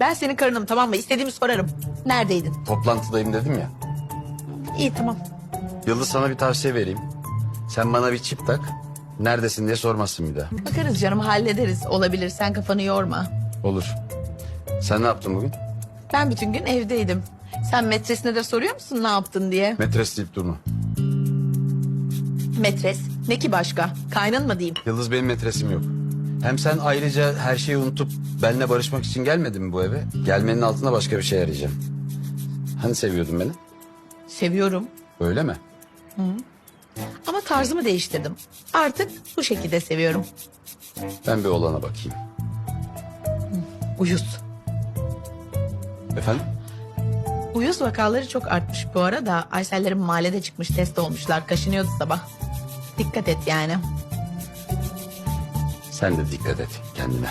Ben senin karınım tamam mı? İstediğimi sorarım. Neredeydin? Toplantıdayım dedim ya. İyi tamam. Yıldız sana bir tavsiye vereyim. Sen bana bir çip tak. Neredesin diye sormazsın bir daha. Bakarız canım hallederiz. Olabilir sen kafanı yorma. Olur. Sen ne yaptın bugün? Ben bütün gün evdeydim. Sen metresine de soruyor musun ne yaptın diye? Metres deyip durma. Metres. Ne ki başka? Kaynın mı diyeyim? Yıldız benim metresim yok. Hem sen ayrıca her şeyi unutup benimle barışmak için gelmedin mi bu eve? Gelmenin altında başka bir şey arayacağım. Hani seviyordun beni? Seviyorum. Öyle mi? Ama tarzımı değiştirdim. Artık bu şekilde seviyorum. Ben bir olana bakayım. Uyuz. Efendim? Uyuz vakaları çok artmış bu arada. Aysellerin mahallede çıkmış test olmuşlar. Kaşınıyordu sabah. Dikkat et yani. Sen de dikkat et kendine.